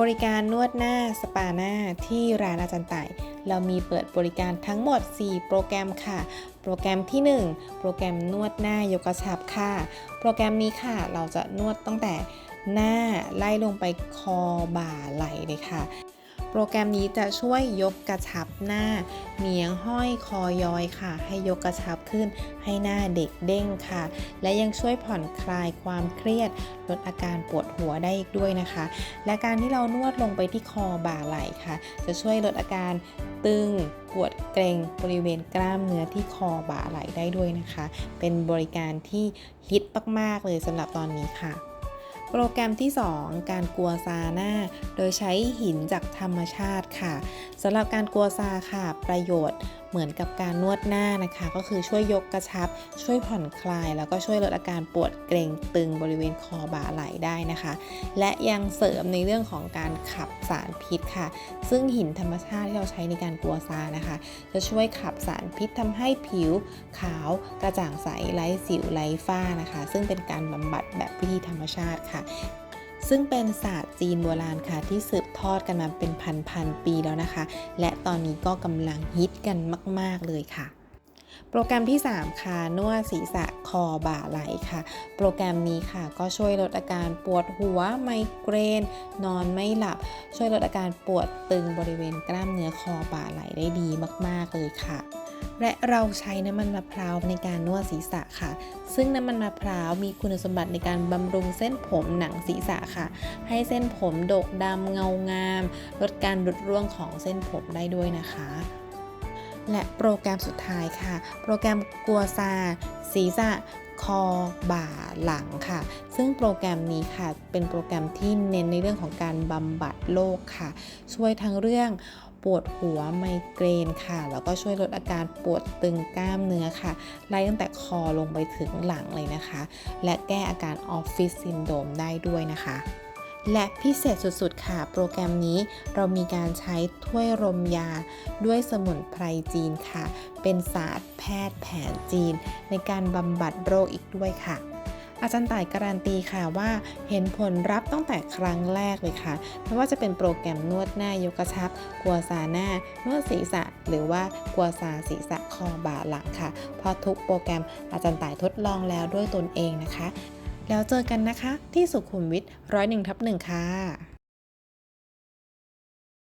บริการนวดหน้าสปาหน้าที่ร้านอาจารย์ต่าย เรามีเปิดบริการทั้งหมด 4 โปรแกรมค่ะ โปรแกรมที่ 1 โปรแกรมนวดหน้ายกกระชับค่ะ โปรแกรมนี้ค่ะ เราจะนวดตั้งแต่หน้าไล่ลงไปคอบ่าไหล่เลยค่ะ โปรแกรมนี้จะช่วยยกกระชับหน้าเหนียงห้อยคอย้อยค่ะ ให้ยกกระชับขึ้นให้หน้าเด็กเด้งค่ะ และยังช่วยผ่อนคลายความเครียด ลดอาการปวดหัวได้อีกด้วยนะคะ และการที่เรานวดลงไปที่คอบ่าไหล่ค่ะ จะช่วยลดอาการตึงปวดเกร็งบริเวณกล้ามเนื้อที่คอบ่าไหล่ได้ด้วยนะคะ เป็นบริการที่ฮิตมากๆเลยสำหรับตอนนี้ค่ะ โปรแกรมที่ 2 การกัวซาหน้า โดยใช้หินจากธรรมชาติค่ะสำหรับการกัวซาค่ะ ประโยชน์ เหมือนกับการนวดหน้านะคะ ก็คือช่วยยกกระชับ ช่วยผ่อนคลาย แล้วก็ช่วยลดอาการปวดเกร็งตึงบริเวณคอบ่าไหล่ได้นะคะ และยังเสริมในเรื่องของการขับสารพิษค่ะ ซึ่งหินธรรมชาติที่เราใช้ในการกัวซานะคะ จะช่วยขับสารพิษทำให้ผิวขาวกระจ่างใสไร้สิวไร้ฝ้านะคะ ซึ่งเป็นการบำบัดแบบวิธีธรรมชาติค่ะ ซึ่งเป็นศาสตร์จีนโบราณค่ะที่สืบทอดกันมาเป็นพันๆปีแล้วนะคะ และตอนนี้ก็กำลังฮิตกันมาก ๆเลยค่ะ โปรแกรมที่ 3 ค่ะ นวดศีรษะคอบ่าไหล่ค่ะ โปรแกรมนี้ค่ะ ก็ช่วยลดอาการปวดหัวไมเกรน นอนไม่หลับ ช่วยลดอาการปวดตึงบริเวณกล้ามเนื้อคอบ่าไหล่ได้ดีมาก ๆ เลยค่ะและเราใช้น้ำมันมะพร้าวในการนวดศีรษะค่ะ ซึ่งน้ำมันมะพร้าวมีคุณสมบัติในการบำรุงเส้นผมหนังศีรษะค่ะ ให้เส้นผมดกดำเงางาม ลดการหลุดร่วงของเส้นผมได้ด้วยนะคะ และโปรแกรมสุดท้ายค่ะ โปรแกรมกัวซาศีรษะคอบ่าหลังค่ะ ซึ่งโปรแกรมนี้ค่ะ เป็นโปรแกรมที่เน้นในเรื่องของการบำบัดโรคค่ะ ช่วยทั้งเรื่องปวดหัวไมเกรนค่ะ แล้วก็ช่วยลดอาการปวดตึงกล้ามเนื้อค่ะ ไล่ตั้งแต่คอลงไปถึงหลังเลยนะคะ และแก้อาการออฟฟิศซินโดมได้ด้วยนะคะ และพิเศษสุดๆ ค่ะ โปรแกรมนี้เรามีการใช้ถ้วยรมยาด้วยสมุนไพรจีนค่ะ เป็นศาสตร์แพทย์แผนจีน ในการบำบัดโรคอีกด้วยค่ะอาจารย์ต่ายการันตีค่ะว่าเห็นผลรับตั้งแต่ครั้งแรกเลยค่ะ ไม่ว่าจะเป็นโปรแกรมนวดหน้ายกกระชับ กัวซาหน้า นวดศีรษะ หรือว่ากัวซาศีรษะคอบ่าหลังค่ะ เพราะทุกโปรแกรมอาจารย์ต่ายทดลองแล้วด้วยตนเองนะคะ แล้วเจอกันนะคะ ที่สุขุมวิทร้อยหนึ่งทับหนึ่งค่ะ